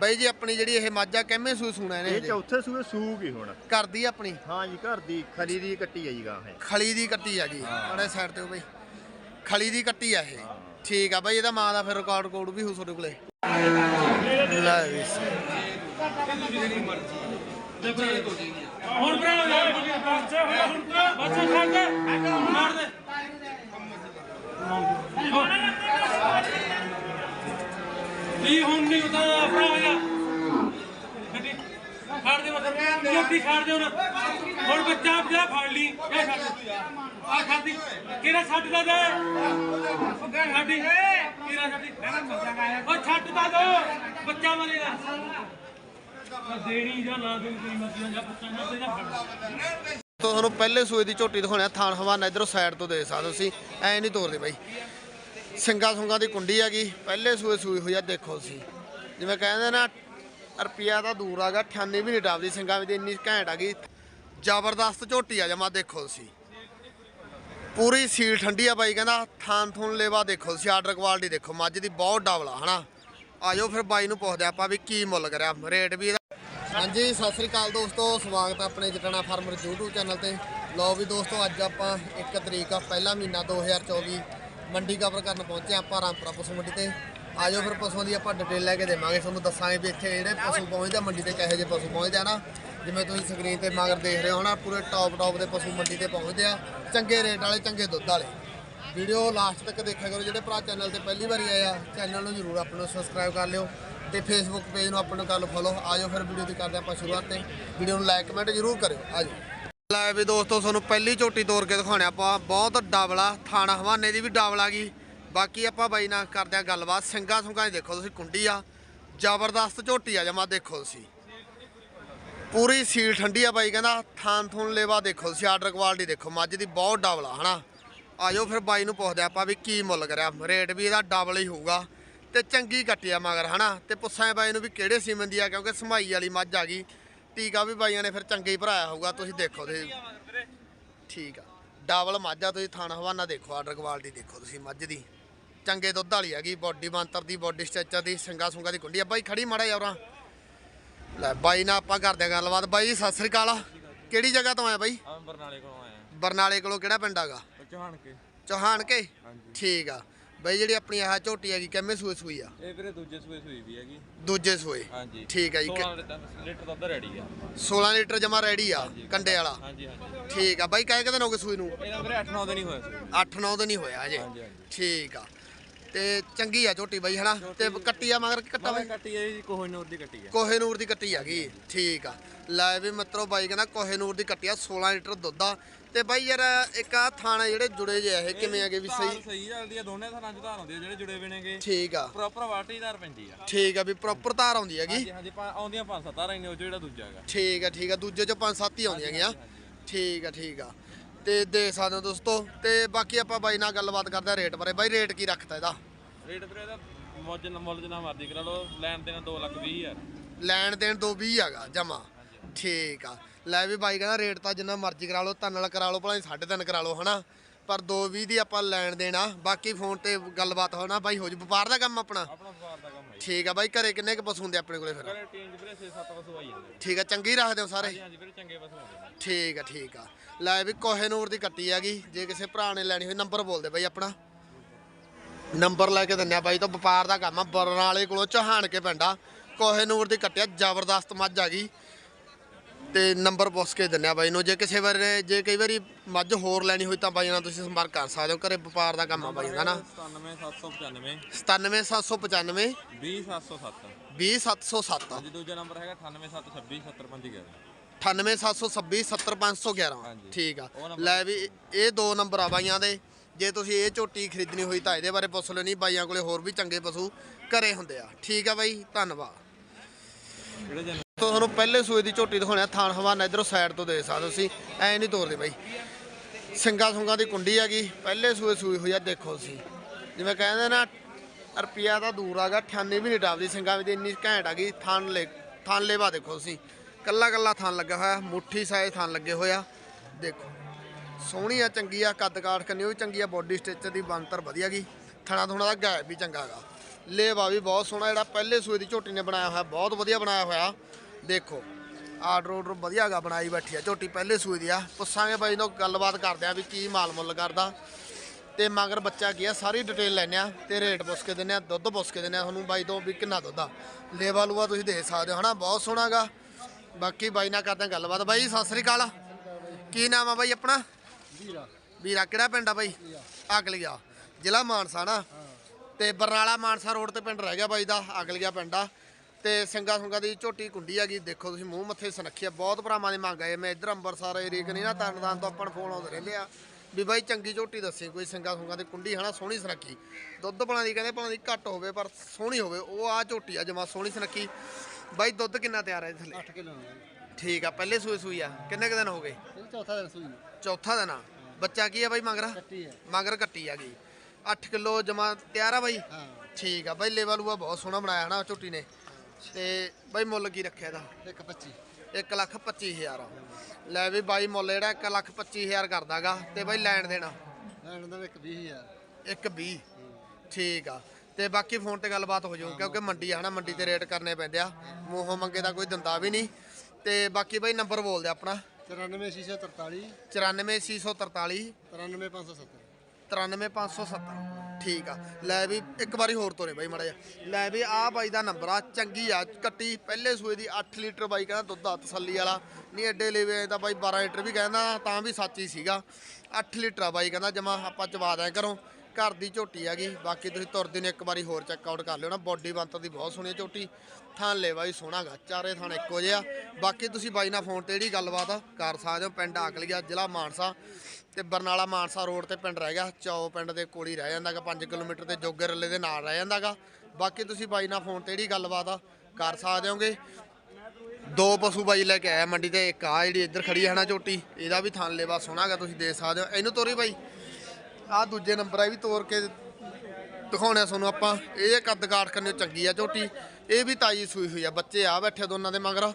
ਬਾਈ ਜੀ ਆਪਣੀ ਜਿਹੜੀ ਇਹ ਮਾਝਾ ਕਿੰਮੇ ਸੂਈ ਸੁਣਾ ਇਹ ਇਹਨੇ ਚੌਥੇ ਸੂਏ ਸੂਕ ਹੀ ਹੁਣ। ਕਰਦੀ ਆ ਆਪਣੀ? ਹਾਂ ਜੀ ਘਰ ਦੀ ਖਰੀ ਦੀ ਕੱਟੀ ਆ ਜੀ ਗਾਂ ਹੈ ਖਲੀ ਦੀ ਕੱਟੀ ਆ ਗਈ ਹਾਂ। ਮਾੜੇ ਸਾਈਡ ਤੇ ਉਹ ਬਈ। ਖਲੀ ਦੀ ਕੱਟੀ ਆ ਇਹ। ਠੀਕ ਆ ਬਾਈ ਇਹਦਾ ਮਾਂ ਦਾ ਫਿਰ ਰਿਕਾਰਡ ਕੋਡ ਵੀ ਹੋ ਤੁਹਾਡੇ ਕੋਲੇ। ਲੈ ਵੀ ਹੁਣ ਭਰਾ ਯਾਰ ਬੱਚੇ ਹੁਣ ਬੱਚੇ ਛੱਡ ਦੇ ਮਾਰ ਦੇ। ਕੀ ਹੁਣ ਨਹੀਂ ਉਤਾ ਭਰਾ ਯਾਰ ਗੱਡੀ ਛੱਡ ਦੇ ਮਤਲਬ ਗੱਡੀ ਛੱਡ ਦੇ ਹੁਣ ਹੁਣ ਬੱਚਾ ਜਾ ਫੜ ਲਈ। ਇਹ ਛੱਡ ਦੇ। ਆ ਖਾਦੀ ਕਿਹੜਾ ਛੱਡ ਦਾ ਦੇ? ਉਹ ਕਹਿ ਕਿਹੜਾ ਛੱਡੀ ਉਹ ਛੱਡ ਦਾ ਦੋ। ਬੱਚਾ ਮਰੇਗਾ। ਦੇਣੀ ਜਾਂ ਨਾ ਦੇਣੀ ਤੇਰੀ ਮਰਜ਼ੀ ਜਾਂ ਬੱਚਾ ਨਾ ਦੇ ਜਾਂ ਫੜ ਤੁਹਾਨੂੰ ਪਹਿਲੇ ਸੂਏ ਦੀ ਝੋਟੀ ਦਿਖਾਉਣਾ ਥਾਣ ਹਵਾਨਾ ਇਧਰੋਂ ਸਾਈਡ ਤੋਂ ਦੇ ਸਕਦੇ ਤੁਸੀਂ। ਐ ਨਹੀਂ ਤੋਰਦੇ ਬਾਈ। ਸਿੰਗਾ ਸੁੰਗਾ ਦੀ ਕੁੰਡੀ ਹੈਗੀ। ਪਹਿਲੇ ਸੂਏ ਸੂਈ ਹੋਈ ਆ, ਦੇਖੋ ਤੁਸੀਂ। ਜਿਵੇਂ ਕਹਿੰਦੇ ਨਾ ਰੁਪਿਆ ਤਾਂ ਦੂਰ ਆਗਾ 98 ਵੀ ਨਹੀਂ ਟਾਪਦੀ ਸਿੰਗਾ ਵੀ ਤੇ ਇੰਨੀ ਘੈਂਟ ਆ ਗਈ। ਜ਼ਬਰਦਸਤ ਝੋਟੀ ਆ ਜਮਾ ਦੇਖੋ ਤੁਸੀਂ। ਪੂਰੀ ਸੀਲ ਠੰਡੀ ਆ ਬਾਈ, ਕਹਿੰਦਾ, ਥਾਨ ਥੂਨ ਲੇਵਾ ਦੇਖੋ ਤੁਸੀਂ, ਆਰਡਰ ਕੁਆਲਿਟੀ ਦੇਖੋ, ਮੱਝ ਦੀ ਬਹੁਤ ਡਬਲ ਡਬਲਾ ਹਨਾ। ਆਜੋ ਫਿਰ ਬਾਈ ਨੂੰ ਪੁੱਛਦੇ ਆਪਾਂ ਵੀ ਕੀ ਮੁੱਲ ਕਰਿਆ, ਰੇਟ ਵੀ ਇਹਦਾ। ਹਾਂਜੀ, ਸਤਿ ਸ੍ਰੀ ਅਕਾਲ ਦੋਸਤੋ, ਸਵਾਗਤ ਹੈ ਆਪਣੇ ਜਟਣਾ ਫਾਰਮਰ YouTube ਚੈਨਲ ਤੇ। ਲਓ ਵੀ ਦੋਸਤੋ, ਅੱਜ ਆਪਾਂ 1 ਤਰੀਕ ਆ, ਪਹਿਲਾ ਮਹੀਨਾ 2024 ਮੰਡੀ ਕਵਰ ਕਰਨ ਪਹੁੰਚੇ ਆਪਾਂ ਰਾਮਪੁਰਾ ਪਸ਼ੂ ਮੰਡੀ ਤੇ। ਆਜੋ ਫਿਰ ਪਸ਼ੂਆਂ ਦੀ ਆਪਾਂ ਡਿਟੇਲ ਲੈ ਕੇ ਦੇਵਾਂਗੇ, ਤੁਹਾਨੂੰ ਦੱਸਾਂਗੇ ਵੀ ਇੱਥੇ ਜਿਹੜੇ ਪਸ਼ੂ ਪਹੁੰਚਦੇ ਆ ਮੰਡੀ ਤੇ ਕਿਹੋ ਜਿਹੇ ਪਸ਼ੂ ਪਹੁੰਚਦੇ ਆ ਨਾ। ਜਿਵੇਂ ਤੁਸੀਂ ਸਕਰੀਨ ਤੇ ਮਗਰ ਦੇਖ ਰਹੇ ਹੋ ਨਾ, ਪੂਰੇ ਟੌਪ ਟੌਪ ਦੇ ਪਸ਼ੂ ਮੰਡੀ ਤੇ ਪਹੁੰਚਦੇ ਆ। ਚੰਗੇ ਰੇਟ ਵਾਲੇ, ਚੰਗੇ ਦੁੱਧ ਵਾਲੇ। ਵੀਡੀਓ ਲਾਸਟ ਤੱਕ ਦੇਖਿਆ ਕਰੋ, ਜਿਹੜੇ ਭਰਾ ਚੈਨਲ ਤੇ ਪਹਿਲੀ ਵਾਰੀ ਆਏ ਆ ਚੈਨਲ ਨੂੰ ਜਰੂਰ ਆਪਾਂ ਨੂੰ ਸਬਸਕ੍ਰਾਈਬ ਕਰ ਲਿਓ ਤੇ ਫੇਸਬੁੱਕ ਪੇਜ ਨੂੰ ਆਪਾਂ ਨੂੰ ਕਰ ਲਓ ਫੋਲੋ ਆਜੋ ਫਿਰ ਵੀਡੀਓ ਦੀ ਕਰਦੇ ਆਪਾਂ ਸ਼ੁਰੂਆਤ ਤੇ। ਵੀਡੀਓ ਨੂੰ ਲਾਈਕ ਕਮੈਂਟ ਜਰੂਰ ਕਰਿਓ। ਆਜੋ। ਲੈ ਵੀ ਦੋਸਤੋ, ਤੁਹਾਨੂੰ ਪਹਿਲੀ ਝੋਟੀ ਤੋੜ ਕੇ ਦਿਖਾਉਣੇ ਆਪਾਂ। ਬਹੁਤ ਡਬਲਾ ਥਾਣਾ ਹਵਾਨੇ ਦੀ ਵੀ ਡਬਲ ਆ ਗਈ ਬਾਕੀ ਆਪਾਂ ਬਾਈ ਨਾਲ ਕਰਦੇ ਆ ਗੱਲਬਾਤ। ਸਿੰਗਾ ਸੁੰਗਾ ਦੀ ਦੇਖੋ ਤੁਸੀਂ, ਕੁੰਡੀ ਆ। ਜ਼ਬਰਦਸਤ ਝੋਟੀ ਆ, ਜਮਾ ਦੇਖੋ ਤੁਸੀਂ। ਪੂਰੀ ਸੀਲ ਠੰਡੀ ਆ ਬਾਈ, ਕਹਿੰਦਾ ਥਾਨ ਥੂਨ ਲੇਵਾ ਦੇਖੋ ਤੁਸੀਂ, ਆਰਡਰ ਕੁਆਲਿਟੀ ਦੇਖੋ। ਮੱਝ ਦੀ ਬਹੁਤ ਡਬਲ ਆ ਹਨਾ? ਆਜੋ ਫਿਰ ਬਾਈ ਨੂੰ ਪੁੱਛਦੇ ਆਪਾਂ ਵੀ ਕੀ ਮੁੱਲ ਕਰਿਆ। ਰੇਟ ਵੀ ਇਹਦਾ ਡਬਲ ਹੀ ਹੋਊਗਾ। ਤੇ ਚੰਗੀ ਕੱਟੀ ਆ ਮਗਰ, ਹਨਾ? ਤੇ ਪੁੱਛਾਂ ਬਾਈ ਨੂੰ ਵੀ ਕਿਹੜੇ ਸੀਮਨ ਦੀ ਆ, ਕਿਉਂਕਿ ਸਮਾਈ ਵਾਲੀ ਮੱਝ ਆ ਗਈ। ਟੀਕਾ ਵੀ ਬਾਈਆਂ ਨੇ ਫਿਰ ਚੰਗੇ ਹੀ ਭਰਾਇਆ ਹੋਊਗਾ ਤੁਸੀਂ ਦੇਖੋ ਤੇ ਠੀਕ ਆ। ਡਬਲ ਮੱਝ ਤੁਸੀਂ ਥਾਣਾ ਹਵਾਨਾ ਦੇਖੋ ਆਰਡਰ ਕੁਆਲਿਟੀ ਦੇਖੋ ਤੁਸੀਂ ਮੱਝ ਦੀ। ਚੰਗੇ ਦੁੱਧ ਵਾਲੀ ਹੈਗੀ ਬੋਡੀ ਬੰਤਰ ਦੀ ਬੋਡੀ ਸਟ੍ਰਕਚਰ ਦੀ ਸਿੰਗਾ ਸੁੰਗਾ ਦੀ ਕੁੰਡੀ ਆ। ਬਾਈ ਖੜੀ ਮਾੜਾ ਯਾਰਾਂ ਲੈ ਬਾਈ ਨਾਲ ਆਪਾਂ ਕਰਦੇ ਆ ਗੱਲਬਾਤ। ਬਾਈ ਸਤਿ ਸ੍ਰੀ ਅਕਾਲ ਕਿਹੜੀ ਜਗ੍ਹਾ ਤੋਂ ਆਇਆ ਬਾਈ? ਆ ਬਰਨਾਲੇ ਕੋਲੋਂ ਆਇਆ। ਬਰਨਾਲੇ ਕੋਲੋਂ ਕਿਹੜਾ ਪਿੰਡ ਹੈਗਾ? ਚੌਹਾਨ ਕੇ। ਚੌਹਾਨ ਕੇ? ਹਾਂਜੀ। ਠੀਕ ਆ। ਬਾਈ ਜਿਹੜੀ ਆਪਣੀ ਆਹ ਝੋਟੀ ਹੈਗੀ ਕਿੰਮੇ ਸੂਏ ਸੂਈ ਆ? ਇਹ ਵੀਰੇ ਦੂਜੇ ਸੂਏ ਸੂਈ ਵੀ ਹੈਗੀ। ਦੂਜੇ ਸੂਏ। ਹਾਂਜੀ। ਠੀਕ ਆ ਜੀ 16 ਲੀਟਰ ਦੁੱਧ ਰੈਡੀ ਆ। 16 ਲੀਟਰ ਜਮਾ ਰੈਡੀ ਆ ਕੰਡੇ ਵਾਲਾ। ਹਾਂਜੀ ਹਾਂਜੀ। ਠੀਕ ਆ ਬਾਈ ਕਾਹ ਕਿਤੇ ਹੋ ਗਏ ਸੂਈ ਨੂੰ? ਇਹਦਾ ਵੀਰੇ 8 9 ਦਿਨ ਹੀ ਹੋਇਆ ਸੀ 8-9 ਦਿਨ ਹੀ ਹੋਇਆ ਅਜੇ ਹਾਂਜੀ, ਹਾਂਜੀ। ਠੀਕ ਆ। ਤੇ ਚੰਗੀ ਆ ਝੋਟੀ ਬਾਈ ਹਨਾ? ਤੇ ਕੱਟੀ ਆ ਮਗਰ ਕਿ ਕੱਟਾ ਬਾਈ? ਕੱਟੀ ਹੈ ਜੀ ਕੋਹਨੂਰ ਦੀ ਕੱਟੀ ਹੈ ਕੋਹੇ ਨੂਰ ਦੀ ਕੱਟੀ ਹੈਗੀ ਠੀਕ ਆ। ਲੈ ਵੀ ਮਿੱਤਰੋ ਬਾਈ ਕਹਿੰਦਾ ਕੋਹੇ ਨੂਰ ਦੀ ਕੱਟੀ ਆ 16 ਲੀਟਰ ਦੁੱਧ ਆ। ਤੇ ਬਾਈ ਯਾਰ ਇੱਕ ਆ ਥਾਣਾ ਜਿਹੜੇ ਜੁੜੇ ਜੇ ਇਹ ਕਿਵੇਂ ਹੈਗੇ ਵੀ ਸਹੀ? ਸਹੀ ਚੱਲਦੀ ਆ ਦੋਨੇ ਥਾਂ ਚ ਧਾਰ ਆਉਂਦੀ ਆ ਜਿਹੜੇ ਜੁੜੇ ਨੇਗੇ ਠੀਕ ਆ। ਪ੍ਰੋਪਰ ਵਾਟੀਦਾਰ ਪੈਂਦੀ ਆ। ਠੀਕ ਆ ਵੀ ਪ੍ਰੋਪਰ ਧਾਰ ਆਉਂਦੀ ਹੈਗੀ। ਹਾਂਜੀ ਹਾਂਜੀ ਆਉਂਦੀਆਂ ਪੰਜ ਸੱਤ ਧਾਰਾਂ ਨੇ ਉਹ ਜਿਹੜਾ ਦੂਜਾ ਹੈਗਾ। ਠੀਕ ਆ ਠੀਕ ਆ ਦੂਜੇ ਚ ਪੰਜ ਸੱਤ ਹੀ ਆਉਂਦੀਆਂ ਗੀਆਂ ਠੀਕ ਆ ਠੀਕ ਆ। ਤੇ ਦੇਖ ਸਕਦੇ ਹੋ ਦੋਸਤੋ। ਤੇ ਬਾਕੀ ਆਪਾਂ ਬਾਈ ਨਾਲ ਗੱਲਬਾਤ ਕਰਦੇ ਆ ਰੇਟ ਬਾਰੇ। ਬਾਈ ਰੇਟ ਕੀ ਰੱਖਤਾ ਇਹਦਾ? ਰੇਟ ਵੀਰੇ ਇਹਦਾ ਮੁੱਲ ਨਾ ਮੁੱਲ ਜਿੰਨਾ ਮਰਜ਼ੀ ਕਰਾ ਲਓ ਲੈਣ ਦੇਣ 2 ਲੱਖ 20 ਹਜ਼ਾਰ। ਲੈਣ ਦੇਣ 220 ਹੈਗਾ ਜਮਾ। ਠੀਕ ਆ। ਲੈ ਵੀ ਬਾਈ ਕਹਿੰਦਾ ਰੇਟ ਤਾਂ ਜਿੰਨਾ ਮਰਜ਼ੀ ਕਰਾ ਲਓ ਨਾਲ ਕਰਾ ਲਓ ਭਲਾ 3.5 ਕਰਾ ਲਓ ਹਨਾ? ਪਰ 220 ਦੀ ਆਪਾਂ ਲੈਣ ਦੇਣਾ ਬਾਕੀ ਫੋਨ ਤੇ ਗੱਲਬਾਤ ਹੋਣਾ ਬਾਈ ਹੋ ਜੂ ਵਪਾਰ ਦਾ ਕੰਮ ਆਪਣਾ? ਆਪਣਾ ਵਪਾਰ ਦਾ ਕੰਮ ਹੈ ਜੀ। ਠੀਕ ਆ ਬਾਈ ਘਰੇ ਕਿੰਨੇ ਕੁ ਪਸ਼ੂ ਹੁੰਦੇ ਆਪਣੇ ਕੋਲੇ ਫਿਰ? ਘਰੇ ਟੀਮ ਵੀਰੇ 6-7 ਵਸੂ ਆਈ ਜਾਂਦੇ ਠੀਕ ਆ ਚੰਗੀ ਰੱਖਦੇ ਹੋ ਸਾਰੇ। ਹਾਂਜੀ ਹਾਂਜੀ ਵੀਰੇ ਚੰਗੇ ਵਸੂ ਆਉਂਦੇ ਨੇ। ਠੀਕ ਆ ਠੀਕ ਆ। ਲੈ ਵੀ ਕੋਹੇ ਨੂਰ ਦੀ ਕੱਟੀ ਹੈਗੀ। ਜੇ ਕਿਸੇ ਭਰਾ ਨੇ ਲੈਣੀ ਹੋਈ ਨੰਬਰ ਬੋਲ ਦੇ ਬਾਈ ਆਪਣਾ। ਨੰਬਰ ਲੈ ਕੇ ਦਿੰਨੇ ਆ ਬਾਈ ਤੋਂ ਵਪਾਰ ਦਾ ਕੰਮ ਆ ਬਰਨਾਲੇ ਕੋਲੋਂ ਚਹਾਨ ਕੇ ਪਿੰਡਾ। ਕੋਹੇ ਨੂਰ ਦੀ ਕੱਟਿਆ ਜ਼ਬਰਦਸਤ ਮੱਝ ਆ ਗਈ। ਤੇ ਨੰਬਰ ਪੁੱਛ ਕੇ ਦਿੰਨੇ ਆ ਬਾਈ ਨੂੰ ਜੇ ਕਿਸੇ ਵਾਰ ਜੇ ਕਈ ਵਾਰੀ ਮੱਝ ਹੋਰ ਲੈਣੀ ਹੋਈ ਤਾਂ ਬਾਈ ਨਾਲ ਤੁਸੀਂ ਸੰਪਰਕ ਕਰ ਸਕਦੇ ਹੋ ਘਰੇ ਵਪਾਰ ਦਾ ਕੰਮ ਆ ਬਾਈ ਦਾ ਨਾ। 97795 97795 20707 20707 ਹਾਂਜੀ ਦੂਜਾ ਨੰਬਰ ਹੈਗਾ 98726 70511 98726 70511 ਹਾਂਜੀ। ਠੀਕ ਆ। ਲੈ ਵੀ ਇਹ ਦੋ ਨੰਬਰ ਆ ਬਾਈਆਂ ਦੇ। ਜੇ ਤੁਸੀਂ ਇਹ ਝੋਟੀ ਖਰੀਦਣੀ ਹੋਈ ਤਾਂ ਇਹਦੇ ਬਾਰੇ ਪੁੱਛ ਲਓ ਨਹੀਂ ਬਾਈਆਂ ਕੋਲੇ ਹੋਰ ਵੀ ਚੰਗੇ ਪਸ਼ੂ ਘਰੇ ਹੁੰਦੇ ਆ। ਠੀਕ ਆ ਬਾਈ, ਧੰਨਵਾਦ। ਤੁਹਾਨੂੰ ਪਹਿਲੇ ਸੂਏ ਦੀ ਝੋਟੀ ਦਿਖਾਉਣੇ ਆ ਥਾਣ ਹਵਾਨਾ, ਇਧਰੋਂ ਸਾਈਡ ਤੋਂ ਦੇ ਸਕਦੇ ਤੁਸੀਂ। ਐ ਨਹੀਂ ਤੋਰਦੇ ਬਾਈ। ਸਿੰਗਾ ਸੁੰਗਾ ਦੀ ਕੁੰਡੀ ਹੈਗੀ ਪਹਿਲੇ ਸੂਏ ਸੂਈ ਹੋਈ ਆ, ਦੇਖੋ ਤੁਸੀਂ। ਜਿਵੇਂ ਕਹਿੰਦੇ ਨਾ ਰੁਪਿਆ ਤਾਂ ਦੂਰ ਆਗਾ 98 ਵੀ ਨਹੀਂ ਟਾਪਦੀ ਸਿੰਗਾ ਵਿੱਚ, ਇੰਨੀ ਘੈਂਟ ਆ ਗਈ ਥਣ ਲੈ ਥਣ ਲੇਵਾ ਦੇਖੋ ਤੁਸੀਂ। ਕੱਲਾ ਕੱਲਾ ਥਣ ਲੱਗਾ ਹੋਇਆ, ਮੁੱਠੀ ਸਾਈਜ਼ ਥਣ ਲੱਗੇ ਹੋਇਆ ਦੇਖੋ। ਸੋਹਣੀ ਆ, ਚੰਗੀ ਆ, ਕੱਦ ਕਾਠ ਕੰਨੀ ਉਹ ਵੀ ਚੰਗੀ ਆ ਬੋਡੀ ਸਟ੍ਰਕਚਰ ਦੀ ਬਣਤਰ ਵਧੀਆ ਗਈ ਥਣਾ ਥੁਣਾ ਦਾ ਗੈਪ ਵੀ ਚੰਗਾ ਹੈਗਾ ਲੇਵਾ ਵੀ ਬਹੁਤ ਸੋਹਣਾ, ਜਿਹੜਾ ਪਹਿਲੇ ਸੂਏ ਦੀ ਝੋਟੀ ਨੇ ਬਣਾਇਆ ਹੋਇਆ, ਬਹੁਤ ਵਧੀਆ ਬਣਾਇਆ ਹੋਇਆ। ਦੇਖੋ, ਆਰਡਰ ਆਰਡਰ ਵਧੀਆ ਗਾ, ਬਣਾਈ ਬੈਠੀ ਆ ਝੋਟੀ ਪਹਿਲੇ ਸੂਏ ਦੀ ਆ। ਪੁੱਛਾਂਗੇ ਬਾਈ ਨੂੰ, ਗੱਲਬਾਤ ਕਰਦੇ ਆ ਵੀ ਕੀ ਮਾਲ ਮੁੱਲ ਕਰਦਾ। ਤੇ ਮਗਰ ਬੱਚਾ ਕੀ ਆ, ਸਾਰੀ ਡਿਟੇਲ ਲੈਣੇ ਆ ਤੇ ਰੇਟ ਪੁੱਛ ਕੇ ਦਿੰਨੇ ਆ, ਦੁੱਧ ਪੁੱਛ ਕੇ ਦਿੰਨੇ ਆ ਤੁਹਾਨੂੰ ਬਾਈ ਤੋਂ ਵੀ ਕਿੰਨਾ ਦੁੱਧ ਆ। ਲੇਵਾ ਲੂਆ ਤੁਸੀਂ ਦੇਖ ਸਕਦੇ ਹੋ ਹਨਾ, ਬਹੁਤ ਸੋਹਣਾ ਗਾ। ਬਾਕੀ ਬਾਈ ਨਾਲ ਕਰਦੇ ਆ ਗੱਲਬਾਤ। ਬਾਈ, ਸਤਿ ਸ੍ਰੀ ਅਕਾਲ। ਕੀ ਨਾਮ ਆ ਬਾਈ ਆਪਣਾ? ਵੀਰਾ। ਵੀਰਾ ਕਿਹੜਾ ਪਿੰਡ ਆ ਬਾਈ? ਅਗਲੀਆ। ਜ਼ਿਲ੍ਹਾ ਮਾਨਸਾ ਨਾ? ਤੇ ਬਰਨਾਲਾ ਮਾਨਸਾ ਰੋਡ ਤੇ ਪਿੰਡ ਰਹਿ ਗਿਆ ਬਾਈ ਦਾ ਅਗਲੀਆ ਪਿੰਡ ਆ। ਤੇ ਸਿੰਘਾ ਸੁੰਗਾ ਦੀ ਝੋਟੀ ਕੁੰਡੀ ਹੈਗੀ ਦੇਖੋ ਤੁਸੀਂ ਮੂੰਹ ਮੱਥੇ ਸੁਨੱਖੀ ਆ ਬਹੁਤ ਭਰਾਵਾਂ ਦੀ ਮੰਗ ਆਏ। ਮੈਂ ਇੱਧਰ ਅੰਮ੍ਰਿਤਸਰ ਏਰੀਆ ਕਨੀ ਨਾ ਤਰਨਦਾਨ ਤੋਂ ਆਪਾਂ ਫੋਨ ਆਉਂਦੇ ਰਹਿੰਦੇ ਆ ਵੀ ਬਾਈ ਚੰਗੀ ਝੋਟੀ ਦੱਸੀ ਕੋਈ ਸਿੰਘਾ ਸੁੰਗਾ ਦੀ ਕੁੰਡੀ ਹਨਾ ਸੋਹਣੀ ਸੁਨੱਖੀ। ਦੁੱਧ ਬਣਾ ਦੀ ਕਹਿੰਦੇ ਬਣਾ ਦੀ ਘੱਟ ਹੋਵੇ ਪਰ ਸੋਹਣੀ ਹੋਵੇ। ਉਹ ਆ ਝੋਟੀ ਆ ਜਮਾ ਸੋਹਣੀ ਸੁਨੱਖੀ। ਬਾਈ ਦੁੱਧ ਕਿੰਨਾ ਤਿਆਰ ਹੈ ਥੱਲੇ? 8 ਕਿਲੋ। ਠੀਕ ਆ ਪਹਿਲੇ ਸੂਏ ਸੂਈ ਆ। ਕਿੰਨੇ ਕੁ ਦਿਨ ਹੋ ਗਏ? ਇਹ ਚੌਥਾ ਦਿਨ ਸੂਈ ਚੌਥਾ ਦਿਨ ਆ। ਬੱਚਾ ਕੀ ਆ ਬਾਈ ਮਗਰਾ? ਕੱਟੀ ਹੈ ਮਗਰ ਕੱਟੀ ਆ ਗਈ। 8 ਕਿਲੋ ਜਮਾ ਤਿਆਰ ਆ ਬਾਈ? ਹਾਂ। ਠੀਕ ਆ ਬਾਈ ਲੈਵਲ ਉਹ ਬਹੁਤ ਸੋਹਣਾ ਬਣਾਇਆ ਨਾ ਝੋਟੀ ਨੇ। ਤੇ ਬਾਈ ਮੁੱਲ ਕੀ ਰੱਖਿਆ ਇਹਦਾ? ਇੱਕ 25 1 ਲੱਖ 25000 ਲੈ ਵੀ ਬਾਈ ਮੁੱਲ ਜਿਹੜਾ 1 ਲੱਖ 25000 ਕਰਦਾਗਾ ਤੇ ਬਾਈ ਲੈਣ ਦੇਣਾ। ਲੈਣ ਦਾ ਇੱਕ 20000 1 20 ਠੀਕ ਆ। ਤੇ ਬਾਕੀ ਫੋਨ ਤੇ ਗੱਲਬਾਤ ਹੋ ਜਾਊ ਕਿਉਂਕਿ ਮੰਡੀ ਆ ਹਨਾ ਮੰਡੀ ਤੇ ਰੇਟ ਕਰਨੇ ਪੈਂਦੇ ਆ। ਮੂੰਹੋਂ ਮੰਗੇ ਦਾ ਕੋਈ ਦਿੰਦਾ ਵੀ ਨਹੀਂ। ਤੇ ਬਾਕੀ ਬਾਈ ਨੰਬਰ ਬੋਲ ਦੇ ਆਪਣਾ। 94643 94643 93570 93570 ਠੀਕ ਆ। ਲੈ ਵੀ ਇੱਕ ਵਾਰੀ ਹੋਰ ਤੋਰੇ ਬਾਈ ਮੜਾ ਜਾ ਲੈ ਵੀ ਆ ਬਾਈ ਦਾ ਨੰਬਰ ਆ ਚੰਗੀ ਆ। ਕੱਟੀ ਪਹਿਲੇ ਸੂਏ ਦੀ 8 ਲੀਟਰ ਬਾਈ ਕਹਿੰਦਾ ਦੁੱਧ ਆ ਤਸੱਲੀ ਵਾਲਾ। ਨਹੀਂ ਐਡੇ ਲੈਵੇ ਤਾਂ ਬਾਈ 12 ਲੀਟਰ ਵੀ ਕਹਿੰਦਾ ਤਾਂ ਵੀ ਸੱਚ ਹੀ ਸੀਗਾ। 8 ਲੀਟਰ ਆ ਬਾਈ ਕਹਿੰਦਾ ਜਮਾ ਆਪਾਂ ਚਵਾ ਦਿਆਂ ਕਰੋ। ਘਰ ਦੀ ਝੋਟੀ ਹੈਗੀ ਬਾਕੀ ਤੁਸੀਂ ਤੁਰਦੇ ਨੇ ਇੱਕ ਵਾਰੀ ਹੋਰ ਚੈੱਕ ਆਊਟ ਕਰ ਲਿਓ ਨਾ। ਬੋਡੀ ਬੰਤਰ ਦੀ ਬਹੁਤ ਸੋਹਣੀ ਝੋਟੀ। ਥਾਂ ਲੈ ਬਾਈ ਸੋਹਣਾ ਗਾ, ਚਾਰੇ ਥਾਂ ਇੱਕੋ ਜਿਹਾ। ਬਾਕੀ ਤੁਸੀਂ ਬਾਈ ਨਾਲ ਫੋਨ ਤੇ ਜਿਹੜੀ ਗੱਲਬਾਤ ਆ ਕਰ ਸਕਦੇ ਹੋ, ਪਿੰਡ ਆਕਲੀਆ, ਜ਼ਿਲ੍ਹਾ ਮਾਨਸਾ ਤੇ ਬਰਨਾਲਾ ਮਾਨਸਾ ਰੋਡ ਤੇ ਪਿੰਡ ਰਹਿ ਗਿਆ। ਚੌ ਪਿੰਡ ਦੇ ਕੋਲ ਹੀ ਰਹਿ ਜਾਂਦਾਗਾ 5 ਕਿਲੋਮੀਟਰ ਤੇ ਜੋਗੇ ਰੱਲੇ ਦੇ ਨਾਲ ਰਹਿ ਜਾਂਦਾਗਾ ਬਾਕੀ ਤੁਸੀਂ ਬਾਈ ਨਾਲ ਫੋਨ ਤੇ ਜਿਹੜੀ ਗੱਲਬਾਤ ਆ ਕਰ ਸਕਦੇ ਹੋਗੇ। ਦੋ ਪਸ਼ੂ ਬਾਈ ਲੈ ਕੇ ਆਇਆ ਮੰਡੀ ਤੇ, ਇੱਕ ਆ ਜਿਹੜੀ ਇੱਧਰ ਖੜੀ ਹੈ ਨਾ ਝੋਟੀ। ਇਹਦਾ ਵੀ ਥਾਂ ਲੇਵਾ ਸੋਹਣਾਗਾ ਤੁਸੀਂ ਦੇਖ ਸਕਦੇ ਹੋ। ਇਹਨੂੰ ਤੋਰੀ ਬਾਈ। ਆ ਦੂਜੇ ਨੰਬਰ ਆ ਵੀ ਤੋਰ ਕੇ ਦਿਖਾਉਣਾ ਤੁਹਾਨੂੰ ਆਪਾਂ। ਇਹ ਕੱਦ ਕਾਠ ਕਰਨੇ ਚੰਗੀ ਆ ਝੋਟੀ। ਇਹ ਵੀ ਤਾਜੀ ਸੂਈ ਹੋਈ ਆ, ਬੱਚੇ ਆ ਬੈਠੇ ਦੋਨਾਂ ਦੇ ਮਗਰ।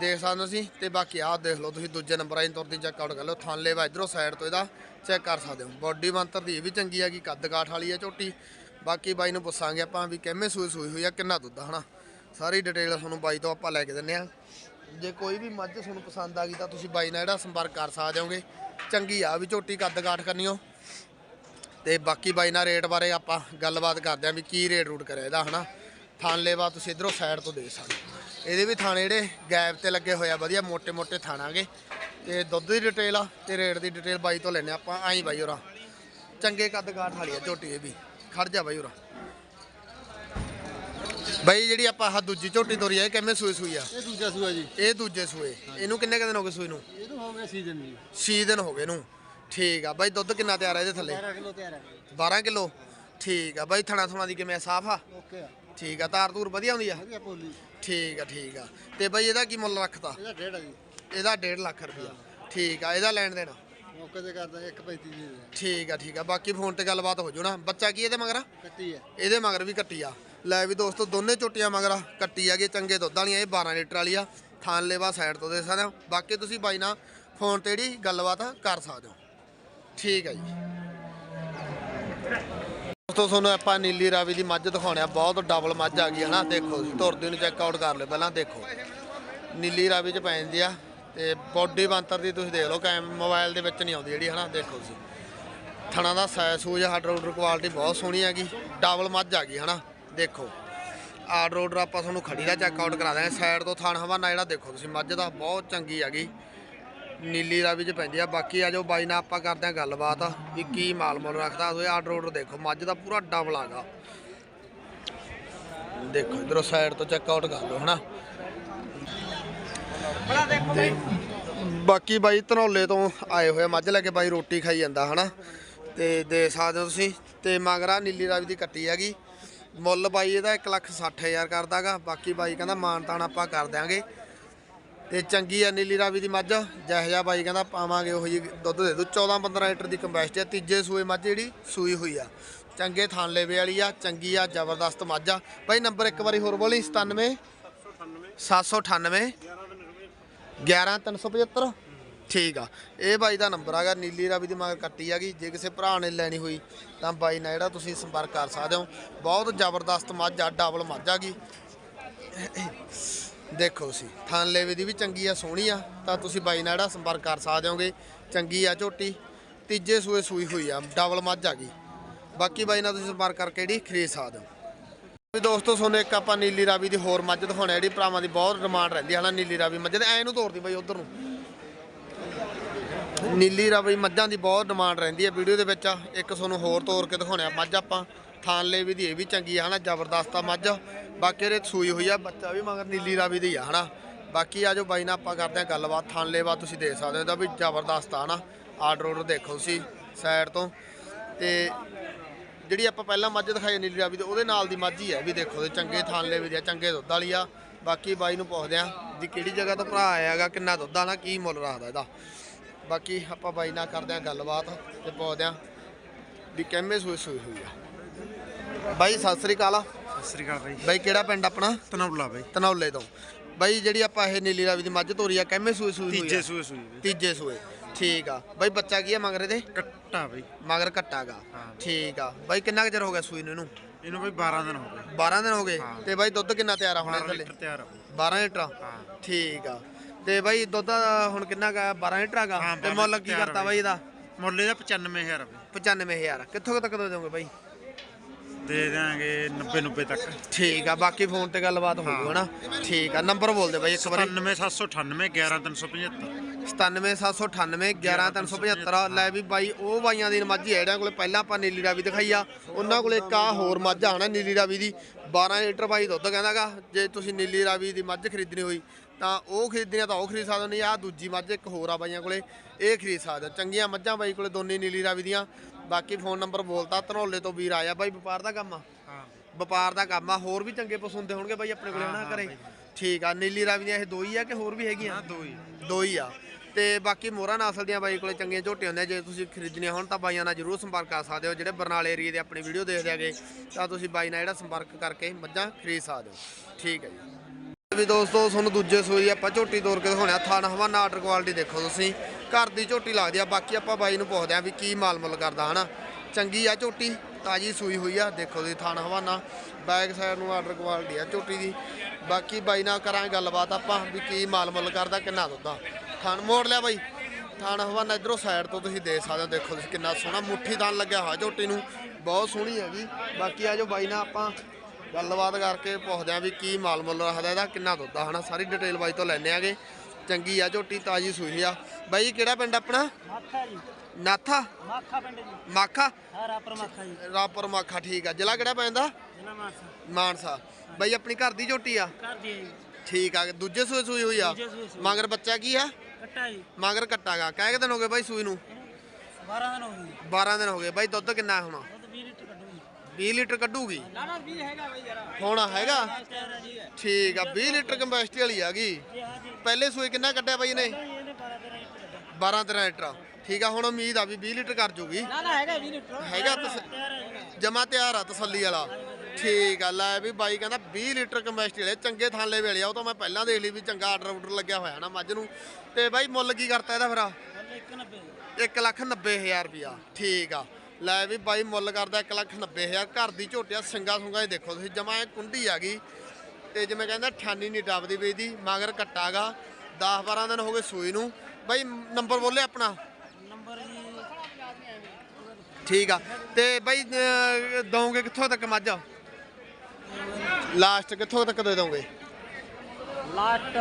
ਦੇਖ ਸਕਦੇ ਹੋ ਸੀ ਤੇ ਬਾਕੀ ਆਹ ਦੇਖ ਲਓ ਤੁਸੀਂ, ਦੂਜੇ ਨੰਬਰ ਆਈ ਤੁਰਦੀ ਚੈੱਕ ਆਊਟ ਕਰ ਲਓ। ਥਾਂਲੇ ਵਾ, ਇਧਰੋਂ ਸਾਈਡ ਤੋਂ ਇਹਦਾ ਚੈੱਕ ਕਰ ਸਕਦੇ ਹੋ। ਬਾਡੀ ਮੰਤਰ ਦੀ ਇਹ ਵੀ ਚੰਗੀ ਆ ਕਿ ਕੱਦ ਕਾਠ ਵਾਲੀ ਆ ਝੋਟੀ। ਬਾਕੀ ਬਾਈ ਨੂੰ ਪੁੱਛਾਂਗੇ ਆਪਾਂ ਵੀ ਕਿਵੇਂ ਸੂਈ ਸੂਈ ਹੋਈ ਆ, ਕਿੰਨਾ ਦੁੱਧ ਆ, ਹਨਾ? ਸਾਰੀ ਡਿਟੇਲ ਤੁਹਾਨੂੰ ਬਾਈ ਤੋਂ ਆਪਾਂ ਲੈ ਕੇ ਦਿੰਨੇ ਆ। ਜੇ ਕੋਈ ਵੀ ਮੱਝ ਤੁਹਾਨੂੰ ਪਸੰਦ ਆ ਗਈ ਤਾਂ ਤੁਸੀਂ ਬਾਈ ਨਾਲ ਜਿਹੜਾ ਸੰਪਰਕ ਕਰ ਸਕਦੇ ਹੋਗੇ। ਚੰਗੀ ਆ ਵੀ ਝੋਟੀ ਕੱਦ ਕਾਠ ਕਰਨੀ ਹੋ ਤੇ ਬਾਕੀ ਬਾਈ ਨਾਲ ਰੇਟ ਬਾਰੇ ਆਪਾਂ ਗੱਲਬਾਤ ਕਰਦੇ ਆਂ ਵੀ ਕੀ ਰੇਟ ਰੂਟ ਕਰਿਆ ਇਹਦਾ ਹਨਾ? ਥਾਨਲੇਵਾ ਤੁਸੀਂ ਇਧਰੋਂ ਸਾਈਡ ਤੋਂ ਦੇਖ ਸਕਦੇ ਇਹਦੇ ਵੀ ਥਾਣੇ ਜਿਹੜੇ ਗੈਪ ਤੇ ਲੱਗੇ ਹੋਇਆ ਵਧੀਆ ਮੋਟੇ ਮੋٹے ਥਾਣਾਗੇ ਤੇ ਦੁੱਧ ਦੀ ਡਿਟੇਲ ਆ ਤੇ ਰੇਟ ਦੀ ਡਿਟੇਲ ਬਾਈ ਤੋਂ ਲੈਣੇ ਆਪਾਂ ਆਈ ਬਾਈ ਹੋਰਾਂ। ਚੰਗੇ ਕੱਦ ਗਾਠ ਵਾਲੀ ਆ ਝੋਟੀ ਇਹ ਵੀ। ਖੜ ਜਾ ਬਾਈ ਹੋਰਾਂ। ਬਾਈ ਜਿਹੜੀ ਆਪਾਂ ਆਹ ਦੂਜੀ ਝੋਟੀ ਤੋਰੀ ਆ ਕਿਵੇਂ ਸੂਈ ਸੂਈ ਆ? ਇਹ ਦੂਜਾ ਸੂਆ ਜੀ। ਇਹ ਦੂਜੇ ਸੂਏ। ਇਹਨੂੰ ਕਿੰਨੇ ਕੁ ਦਿਨ ਹੋ ਗਏ ਸੂਈ ਨੂੰ? ਇਹਨੂੰ ਹੋ ਗਿਆ 6 ਜੀ। 6 ਦਿਨ ਹੋ ਗਏ ਇਹਨੂੰ। ਠੀਕ ਆ ਬਾਈ ਦੁੱਧ ਕਿੰਨਾ ਤਿਆਰ ਆ ਇਹਦੇ ਥੱਲੇ? 11 ਕਿਲੋ ਤਿਆਰ ਹੈ 12 ਕਿਲੋ? ਠੀਕ ਆ ਬਾਈ ਥਣਾ ਥਣਾ ਦੀ ਕਿਵੇਂ ਆ? ਸਾਫ਼ ਆ? ਓਕੇ ਆ। ਠੀਕ ਆ ਤਾਰ ਤੂਰ ਵਧੀਆ ਹੁੰਦੀ ਆ? ਵਧੀਆ ਪੋਲੀ। ਠੀਕ ਆ ਠੀਕ ਆ। ਤੇ ਬਾਈ ਇਹਦਾ ਕੀ ਮੁੱਲ ਰੱਖਤਾ? ਇਹਦਾ ਡੇਢ ਆ ਜੀ। ਇਹਦਾ 1.5 ਲੱਖ ਰੁਪਇਆ। ਠੀਕ ਆ ਇਹਦਾ ਲੈਣ ਦੇਣਾ? ਮੌਕੇ ਤੇ ਕਰਦਾ 1.35 ਦੀ ਦੇ ਠੀਕ ਆ ਠੀਕ ਆ। ਬਾਕੀ ਫੋਨ ਤੇ ਗੱਲਬਾਤ ਹੋ ਜੂ ਨਾ। ਬੱਚਾ ਕੀ ਇਹਦੇ ਮਗਰ? ਆ? ਕੱਟੀ ਹੈ ਇਹਦੇ ਮਗਰ ਵੀ ਕੱਟੀ ਆ। ਲੈ ਵੀ ਦੋਸਤੋ ਦੋਨੇ ਚੋਟੀਆਂ ਮਗਰ ਆ, ਕੱਟੀ ਆ ਗਈ ਚੰਗੇ ਦੁੱਧ ਵਾਲੀਆਂ ਇਹ 12 ਲੀਟਰ ਵਾਲੀ ਆ। ਥਾਨ ਲੇਵਾ ਸਾਈਡ ਤੋਂ ਦੇ ਸਕਦੇ ਹੋ। ਬਾਕੀ ਤੁਸੀਂ ਬਾਈ ਨਾਲ ਫੋਨ ਤੇ ਜਿਹੜੀ ਗੱਲਬਾਤ ਕਰ ਸਕਦੇ ਹੋ। ਠੀਕ ਹੈ ਜੀ। ਦੋਸਤੋ, ਤੁਹਾਨੂੰ ਆਪਾਂ ਨੀਲੀ ਰਾਵੀ ਦੀ ਮੱਝ ਦਿਖਾਉਣੇ ਆ। ਬਹੁਤ ਡਬਲ ਮੱਝ ਆ ਗਈ ਹੈ ਨਾ ਦੇਖੋ ਜੀ ਤੁਰਦੀ ਨੂੰ ਚੈੱਕ ਆਊਟ ਕਰ ਲਿਓ ਪਹਿਲਾਂ, ਦੇਖੋ। ਨੀਲੀ ਰਾਵੀ ਚ ਪੈ ਜਾਂਦੀ ਆ ਤੇ ਬੋਡੀ ਬੰਤਰ ਦੀ ਤੁਸੀਂ ਦੇਖ ਲਓ, ਕੈਮ ਮੋਬਾਈਲ ਦੇ ਵਿੱਚ ਨਹੀਂ ਆਉਂਦੀ ਜਿਹੜੀ, ਹਨਾ? ਦੇਖੋ ਤੁਸੀਂ ਥਣਾ ਦਾ ਸਾਈਜ਼ ਸੂਜ ਹਾਰਡ ਆਰਡਰ ਕੁਆਲਿਟੀ ਬਹੁਤ ਸੋਹਣੀ ਹੈਗੀ। ਡਬਲ ਮੱਝ ਆ ਗਈ, ਹਨਾ? ਦੇਖੋ। ਆਰਡਰ ਆਰਡਰ ਆਪਾਂ ਤੁਹਾਨੂੰ ਖੜੀ ਦਾ ਚੈੱਕ ਆਊਟ ਕਰਾ ਦਾਂਗੇ ਸਾਈਡ ਤੋਂ ਥਣ ਹਵਾਨਾ ਜਿਹੜਾ ਦੇਖੋ ਤੁਸੀਂ, ਮੱਝ ਦਾ ਬਹੁਤ ਚੰਗੀ ਹੈਗੀ। ਨੀਲੀ ਰਾਵੀ ਚ ਪੈਂਦੀ ਆ। ਬਾਕੀ ਆ ਜੋ ਬਾਈ ਨਾਲ ਆਪਾਂ ਕਰਦੇ ਆ ਗੱਲਬਾਤ। ਵੀ ਕੀ ਮਾਲ ਮੋਲ ਰੱਖਦਾ। ਉਹ ਆਰਡਰ ਆਰਡਰ ਦੇਖੋ। ਮੱਝ ਦਾ ਪੂਰਾ ਡਬਲ ਆਗਾ। ਦੇਖੋ, ਇਧਰੋਂ ਸਾਈਡ ਤੋਂ ਚੈੱਕ ਆਊਟ ਕਰ ਲਓ, ਹਨਾ। ਤੇ ਬਾਕੀ ਬਾਈ ਧਨੌਲੇ ਤੋਂ ਆਏ ਹੋਏ ਮੱਝ ਲੈ ਕੇ ਬਾਈ ਰੋਟੀ ਖਾਈ ਜਾਂਦਾ, ਹਨਾ। ਤੇ ਦੇ ਸਕਦੇ ਹੋ ਤੁਸੀਂ। ਤੇ ਮਗਰਾ ਨੀਲੀ ਰਾਵੀ ਦੀ ਕੱਟੀ ਹੈਗੀ। ਮੁੱਲ ਬਾਈ ਇਹਦਾ 160000 ਕਰਦਾਗਾ। ਬਾਕੀ ਬਾਈ ਕਹਿੰਦਾ ਮਾਨਤਾਨ ਆਪਾਂ ਕਰ ਦਿਆਂਗੇ। ਤੇ ਚੰਗੀ ਆ, ਨੀਲੀ ਰਾਵੀ ਦੀ ਮੱਝ। ਜਿਹੋ ਬਾਈ ਕਹਿੰਦਾ ਪਾਵਾਂਗੇ ਉਹ ਜੀ ਦੁੱਧ ਦੇ ਦੂ 14 15 ਲੀਟਰ ਦੀ ਕੰਬੈਸਟ ਆ। ਤੀਜੇ ਸੂਏ ਮੱਝ ਜਿਹੜੀ ਸੂਈ ਹੋਈ ਆ। ਚੰਗੇ ਥਾਨ ਲੇਵੇ ਵਾਲੀ ਆ, ਚੰਗੀ ਆ, ਜ਼ਬਰਦਸਤ ਮੱਝ ਆ। ਬਾਈ ਨੰਬਰ ਇੱਕ ਵਾਰੀ ਹੋਰ ਬੋਲੀ 97 798 11375 ਠੀਕ ਆ। ਇਹ ਬਾਈ ਦਾ ਨੰਬਰ ਆਗਾ ਨੀਲੀ ਰਾਵੀ ਦੀ ਮਗਰ ਕੱਟੀ ਹੈਗੀ। ਜੇ ਕਿਸੇ ਭਰਾ ਨੇ ਲੈਣੀ ਹੋਈ, ਤਾਂ ਬਾਈ ਨਾਲ ਜਿਹੜਾ ਤੁਸੀਂ ਸੰਪਰਕ ਕਰ ਸਕਦੇ ਹੋ। ਬਹੁਤ ਜ਼ਬਰਦਸਤ ਮੱਝ ਆ, ਡਬਲ ਮੱਝ ਆਗੀ ਦੇਖੋ ਸੀ ਥਾਨ ਲੇਵੇ ਦੀ ਵੀ ਚੰਗੀ ਆ, ਸੋਹਣੀ ਆ, ਤਾਂ ਤੁਸੀਂ ਬਾਈ ਨਾਲ ਜਿਹੜਾ ਸੰਪਰਕ ਕਰ ਸਕਦੇ ਹੋਗੇ। ਚੰਗੀ ਆ ਝੋਟੀ, ਤੀਜੇ ਸੂਏ ਸੂਈ ਹੋਈ ਆ, ਡਬਲ ਮੱਝ ਆ ਗਈ। ਬਾਕੀ ਬਾਈ ਨਾਲ ਤੁਸੀਂ ਸੰਪਰਕ ਕਰਕੇ ਜਿਹੜੀ ਖਰੀਦ ਸਕਦੇ ਹੋ। ਵੀ ਦੋਸਤੋ, ਤੁਹਾਨੂੰ ਇੱਕ ਆਪਾਂ ਨੀਲੀ ਰਾਵੀ ਦੀ ਹੋਰ ਮੱਝ ਦਿਖਾਉਣਾ ਜਿਹੜੀ ਭਰਾਵਾਂ ਦੀ ਬਹੁਤ ਡਿਮਾਂਡ ਰਹਿੰਦੀ ਹੈ ਹਨਾ ਨੀਲੀ ਰਾਵੀ ਮੱਝ ਦੇ ਐ ਨੂੰ ਤੋਰਦੀ ਬਾਈ ਉਧਰ ਨੂੰ। ਨੀਲੀ ਰਾਵੀ ਮੱਝਾਂ ਦੀ ਬਹੁਤ ਡਿਮਾਂਡ ਰਹਿੰਦੀ ਹੈ ਵੀਡੀਓ ਦੇ ਵਿੱਚ ਇੱਕ ਤੁਹਾਨੂੰ ਹੋਰ ਤੋਰ ਕੇ ਦਿਖਾਉਣਾ ਮੱਝ ਆਪਾਂ। ਥਾਨ ਵੀ ਦੀ, ਇਹ ਵੀ ਚੰਗੀ ਆ, ਹਨਾ, ਜ਼ਬਰਦਸਤ ਆ ਮੱਝ। ਬਾਕੀ ਇਹਦੇ ਸੂਈ ਹੋਈ ਆ, ਬੱਚਾ ਵੀ ਮਗਰ ਨੀਲੀ ਰਾਵੀ ਦੀ ਆ, ਹਨਾ। ਬਾਕੀ ਆ ਜੋ ਬਾਈ ਨਾਲ ਆਪਾਂ ਕਰਦੇ ਆ ਗੱਲਬਾਤ ਥਾਨ ਲੇਵਾ ਤੁਸੀਂ ਦੇਖ ਸਕਦੇ ਹੋ, ਇਹਦਾ ਵੀ ਜ਼ਬਰਦਸਤ ਆ, ਹਨਾ। ਆਰਡਰ ਆਰਡਰ ਦੇਖੋ ਸੀ ਸਾਈਡ ਤੋਂ। ਤੇ ਜਿਹੜੀ ਆਪਾਂ ਪਹਿਲਾਂ ਮੱਝ ਦਿਖਾਈ ਨੀਲੀ ਰਾਵੀ ਦੀ, ਉਹਦੇ ਨਾਲ ਦੀ ਮੱਝ ਹੀ ਆ ਵੀ ਦੇਖੋ ਤੇ ਚੰਗੇ ਥਾਨ ਲੇਵੇ ਦੀ ਆ, ਚੰਗੇ ਦੁੱਧ ਵਾਲੀ ਆ। ਬਾਕੀ ਬਾਈ ਨੂੰ ਪੁੱਛਦੇ ਆ ਵੀ ਕਿਹੜੀ ਜਗ੍ਹਾ ਤੋਂ ਭਰਾ ਆਇਆ ਹੈਗਾ ਕਿੰਨਾ ਦੁੱਧ ਆ ਕੀ ਮੁੱਲ ਰੱਖਦਾ ਇਹਦਾ। ਬਾਕੀ ਆਪਾਂ ਬਾਈ ਨਾਲ ਕਰਦੇ ਆ ਗੱਲਬਾਤ ਤੇ ਪੁੱਛਦੇ ਆ ਵੀ ਕਿੰਮੇ ਸੂਈ ਸੂਈ ਹੋਈ ਆ। ਬਾਈ ਸਤਿ ਸ੍ਰੀ ਅਕਾਲ ਸਤਿ ਸ੍ਰੀ ਅਕਾਲ ਬਾਈ। ਬਾਈ ਕਿਹੜਾ ਪਿੰਡ ਆਪਣਾ? ਤਨੌਲਾ ਬਾਈ। ਤਨੌਲੇ ਤੋਂ। ਬਾਈ ਜਿਹੜੀ ਆਪਾਂ ਇਹ ਨੀਲੀ ਰਾਵੀ ਦੀ ਮੱਝ ਤੋਰੀ ਆ ਕਿੰਮੇ ਸੂਈ ਹੋਈ ਤੀਜੇ? ਸੂਏ ਸੂਈ ਬਾਈ ਤੀਜੇ ਸੂਏ। ਠੀਕ ਆ। ਬਾਈ ਬੱਚਾ ਕੀ ਆ ਮਗਰ ਇਹਦੇ? ਕੱਟਾ ਬਾਈ। ਮਗਰ ਕੱਟਾਗਾ ਹਾਂ। ਠੀਕ ਆ। ਬਾਈ ਕਿੰਨਾ ਕੁ ਚਿਰ ਹੋ ਗਿਆ ਸੂਈ ਨੂੰ ਇਹਨੂੰ? ਇਹਨੂੰ ਬਾਈ 12 ਦਿਨ ਹੋ ਗਏ। 12 ਦਿਨ ਹੋ ਗਏ? ਹਾਂ। ਤੇ ਬਾਈ ਦੁੱਧ ਕਿੰਨਾ ਤਿਆਰ ਆ ਹੁਣ 12 ਇਹਦੇ ਥੱਲੇ ਲੀਟਰ ਤਿਆਰ ਆ ਬਾਈ। 12 ਲੀਟਰ? ਹਾਂ। ਠੀਕ ਆ। ਤੇ ਬਾਈ ਦੁੱਧ ਦਾ ਹੁਣ ਕਿੰਨਾ ਕਾ 12 ਲੀਟਰ ਹੈਗਾ? ਹਾਂ, ਤੇ 12 ਮੁੱਲ ਕੀ ਤਿਆਰ ਕਰਤਾ ਬਾਈ। ਇਹਦਾ? ਮੁੱਲ ਇਹਦਾ 95000 ਆ ਬਾਈ। 95000 ਕਿੱਥੋਂ ਕੁ ਤੱਕ ਦੇ ਦੋਗੇ ਬਾਈ? ਦੇ ਦਿਆਂਗੇ 90 90 ਤੱਕ। ਠੀਕ ਆ ਬਾਕੀ ਫੋਨ ਤੇ ਗੱਲਬਾਤ ਹੋ। ਜੂ ਹਨਾ? ਠੀਕ ਆ ਨੰਬਰ ਬੋਲ ਦੇ ਬਾਈ ਇੱਕ ਵਾਰੀ। 97798 11375 97798 ਲੈ ਵੀ ਬਾਈ ਉਹ ਬਾਈਆਂ ਦੀ ਮੱਝ ਹੀ ਕੋਲੇ ਪਹਿਲਾਂ ਆਪਾਂ ਨੀਲੀ ਰਾਵੀ ਦਿਖਾਈ ਆ। ਉਹਨਾਂ ਕੋਲੇ ਇੱਕ ਆ ਹੋਰ ਮੱਝ ਆਣਾ ਨੀਲੀ ਰਾਵੀ ਦੀ। 12 ਲੀਟਰ ਬਾਈ ਦੁੱਧ ਕਹਿੰਦਾਗਾ ਜੇ ਤੁਸੀਂ ਨੀਲੀ ਰਾਵੀ ਦੀ ਮੱਝ ਖਰੀਦਣੀ ਹੋਈ ਤਾਂ ਉਹ ਖਰੀਦਣੀ ਆ ਤਾਂ ਉਹ ਖਰੀਦ ਸਕਦੇ ਨਹੀਂ ਆ ਦੂਜੀ ਮੱਝ ਇੱਕ ਹੋਰ ਆ ਬਾਈਆਂ ਕੋਲੇ ਇਹ ਖਰੀਦ ਸਕਦੇ ਚੰਗੀਆਂ ਮੱਝਾਂ ਬਾਈ ਕੋਲੇ ਦੋਨੇ ਨੀਲੀ ਰਾਵੀ ਦੀਆਂ। ਬਾਕੀ ਫੋਨ ਨੰਬਰ ਬੋਲਤਾ ਧਨੌਲੇ ਤੋਂ ਵੀਰ ਆਇਆ ਬਾਈ ਵਪਾਰ ਦਾ ਕੰਮ ਆ? ਹਾਂ। ਵਪਾਰ ਦਾ ਕੰਮ ਆ ਹੋਰ ਵੀ ਚੰਗੇ ਪਸ਼ੂ ਹੁੰਦੇ ਹੋਣਗੇ ਬਾਈ ਆਪਣੇ ਕੋਲੇ ਹਨਾ ਘਰੇ? ਠੀਕ ਆ ਨੀਲੀ ਰਾਵੀ ਦੀਆਂ ਇਹ ਦੋ ਹੀ ਆ ਕਿ ਹੋਰ ਵੀ ਹੈਗੀਆਂ? ਦੋ ਹੀ ਦੋ ਹੀ ਆ। ਤੇ ਬਾਕੀ ਮੋਹਰਾ ਨਸਲ ਦੀਆਂ ਬਾਈ ਕੋਲੇ ਚੰਗੀਆਂ ਝੋਟੀਆਂ ਹੁੰਦੀਆਂ ਜੇ ਤੁਸੀਂ ਖਰੀਦਣੀਆਂ ਹੋਣ ਤਾਂ ਬਾਈਆਂ ਨਾਲ ਜਰੂਰ ਸੰਪਰਕ ਕਰ ਸਕਦੇ ਹੋ ਜਿਹੜੇ ਬਰਨਾਲੇ ਏਰੀਏ ਦੇ ਆਪਣੀ ਵੀਡੀਓ ਦੇਖਦੇ ਆਗੇ ਤਾਂ ਤੁਸੀਂ ਬਾਈ ਨਾਲ ਜਿਹੜਾ ਸੰਪਰਕ ਕਰਕੇ ਮੱਝਾਂ ਖਰੀਦ ਸਕਦੇ ਹੋ। ਠੀਕ ਹੈ ਜੀ। ਵੀ ਦੋਸਤੋ, ਤੁਹਾਨੂੰ ਦੂਜੇ ਸੂਈ ਆਪਾਂ ਝੋਟੀ ਤੋਰ ਕੇ ਦਿਖਾਉਣਾ ਥਾਨ ਹਵਾਨਾ ਆਰਡਰ ਕੁਆਲਿਟੀ ਦੇਖੋ ਤੁਸੀਂ। ਘਰ ਦੀ ਝੋਟੀ ਲੱਗਦੀ ਆ, ਬਾਕੀ ਆਪਾਂ ਬਾਈ ਨੂੰ ਪੁੱਛਦੇ ਆ ਵੀ ਕੀ ਮਾਲ ਮੁੱਲ ਕਰਦਾ, ਹਨਾ? ਚੰਗੀ ਆ ਝੋਟੀ, ਤਾਜੀ ਸੂਈ ਹੋਈ ਆ, ਦੇਖੋ ਤੁਸੀਂ ਥਾਨ ਹਵਾਨਾ। ਬੈਕ ਸਾਈਡ ਨੂੰ ਆਰਡਰ ਕੁਆਲਿਟੀ ਆ ਝੋਟੀ ਦੀ। ਬਾਕੀ ਬਾਈ ਨਾਲ ਕਰਾਂਗੇ ਗੱਲਬਾਤ ਆਪਾਂ ਵੀ ਕੀ ਮਾਲ ਮੁੱਲ ਕਰਦਾ, ਕਿੰਨਾ ਦੁੱਧ ਆ। ਥਾਨ ਮੋੜ ਲਿਆ ਬਾਈ। ਥਾਨ ਹਵਾਨਾ ਇਧਰੋਂ ਸਾਈਡ ਤੋਂ ਤੁਸੀਂ ਦੇਖ ਸਕਦੇ ਹੋ, ਦੇਖੋ ਤੁਸੀਂ ਕਿੰਨਾ ਸੋਹਣਾ ਮੁੱਠੀ ਦਾਨ ਲੱਗਿਆ ਹੋਇਆ ਝੋਟੀ ਨੂੰ। ਬਹੁਤ ਸੋਹਣੀ ਹੈਗੀ। ਬਾਕੀ ਆ ਜੋ ਬਾਈ ਨਾਲ ਆਪਾਂ ਗੱਲਬਾਤ ਕਰਕੇ ਪੁੱਛਦੇ ਆ ਵੀ ਕੀ ਮਾਲ ਮੁੱਲ ਰੱਖਦਾ ਇਹਦਾ ਕਿੰਨਾ ਦੁੱਧ ਆ ਹਨਾ? ਸਾਰੀ ਡਿਟੇਲ ਬਾਈ ਤੋਂ ਲੈਣੇ ਆਗੇ। ਚੰਗੀ ਆ ਝੋਟੀ ਤਾਜੀ ਸੂਈ ਆ। ਬਾਈ ਕਿਹੜਾ ਪਿੰਡ ਆਪਣਾ? ਮਾਖਾ ਜੀ। ਨਾਥਾ? ਮਾਖਾ ਪਿੰਡ ਜੀ। ਮਾਖਾ? ਹਾਂ ਰਾਪਰ ਮਾਖਾ ਜੀ। ਰਾਪਰ ਮਾਖਾ ਠੀਕ ਆ। ਜ਼ਿਲ੍ਹਾ ਕਿਹੜਾ ਪੈਂਦਾ? ਮਾਨਸਾ। ਬਾਈ ਆਪਣੀ ਘਰ ਦੀ ਝੋਟੀ ਆ? ਕਰ ਦੀ ਜੀ। ਠੀਕ ਆ। ਦੂਜੇ ਸੂਏ ਸੂਈ ਹੋਈ ਆ। ਮਗਰ ਬੱਚਾ ਕੀ ਆ? ਕੱਟਾ ਜੀ। ਮਗਰ ਕੱਟਾਗਾ। ਕਹਿ ਕੇ ਦਿਨ ਹੋ ਗਏ ਬਾਈ ਸੂਈ ਨੂੰ? 12 ਦਿਨ ਹੋ ਗਏ। 12 ਦਿਨ ਹੋ ਗਏ। ਬਾਈ ਦੁੱਧ ਕਿੰਨਾ ਹੁਣ ਦੁੱਧ 20 ਲੀਟਰ ਕੱਢੂਗੀ 20 ਲੀਟਰ ਕੱਢੂਗੀ? ਨਾ ਨਾ 20 ਹੈਗਾ ਬਈ ਯਾਰ ਹੁਣ ਹੈਗਾ? ਠੀਕ ਆ 20 ਲੀਟਰ ਕੰਪੈਸਟੀ ਵਾਲੀ ਹਾਂ ਜੀ। ਪਹਿਲੇ ਸੂਏ ਕਿੰਨਾ ਕੱਢਿਆ ਬਾਈ ਨੇ ਇਹਨੇ 12 13 ਲੀਟਰ ਕੱਢਾ 12 13 ਲੀਟਰ। ਠੀਕ ਆ ਹੁਣ ਉਮੀਦ ਆ ਵੀ 20 ਲੀਟਰ ਕਰ ਜੂਗੀ। ਨਾ ਨਾ ਹੈਗਾ 20 ਲੀਟਰ। ਹੈਗਾ ਜਮਾ ਤਿਆਰ ਆ ਤਸੱਲੀ ਵਾਲਾ। ਠੀਕ ਆ ਲੈ ਵੀ ਬਾਈ ਕਹਿੰਦਾ 20 ਲੀਟਰ ਕੰਪੈਸਟੀ ਵਾਲੇ ਚੰਗੇ ਥਾਲੇ ਵੇਲੇ ਆ ਉਹ ਤਾਂ ਮੈਂ ਪਹਿਲਾਂ ਦੇਖ ਲਈ ਵੀ ਚੰਗਾ ਆਰਡਰ ਆਰਡਰ ਲੱਗਿਆ ਹੋਇਆ ਨਾ ਮੱਝ ਨੂੰ। ਤੇ ਬਾਈ ਮੁੱਲ ਕੀ ਕਰਤਾ ਇਹਦਾ ਫਿਰ? ਉਹਨੇ 190 1 ਲੱਖ 90 ਹਜ਼ਾਰ ਰੁਪਿਆ ਠੀਕ ਆ। ਲੈ ਵੀ ਬਾਈ ਮੁੱਲ ਕਰਦਾ 1 ਲੱਖ 90 ਹਜ਼ਾਰ। ਘਰ ਦੀ ਝੋਟਿਆ ਸਿੰਗਾ ਸੁੰਗਾ ਹੀ ਦੇਖੋ ਤੁਸੀਂ ਜਮਾ ਇਹ ਕੁੰਡੀ ਆ ਗਈ। ਤੇ ਜਿਵੇਂ ਕਹਿੰਦਾ ਠਾਨੀ ਨਹੀਂ ਡੱਬਦੀ ਵੇਚਦੀ ਮਗਰ ਕੱਟਾਗਾ 10 12 ਦਿਨ ਹੋ ਗਏ ਸੂਈ ਨੂੰ। ਬਾਈ ਨੰਬਰ ਬੋਲੇ ਆਪਣਾ? ਨੰਬਰ ਜੀ। ਠੀਕ ਆ। ਤੇ ਬਾਈ ਦਓਗੇ ਕਿੱਥੋਂ ਤੱਕ ਮੱਝ? ਲਾਸਟ ਕਿੱਥੋਂ ਤੱਕ ਦੇ ਦੋਗੇ ਲਾਸਟ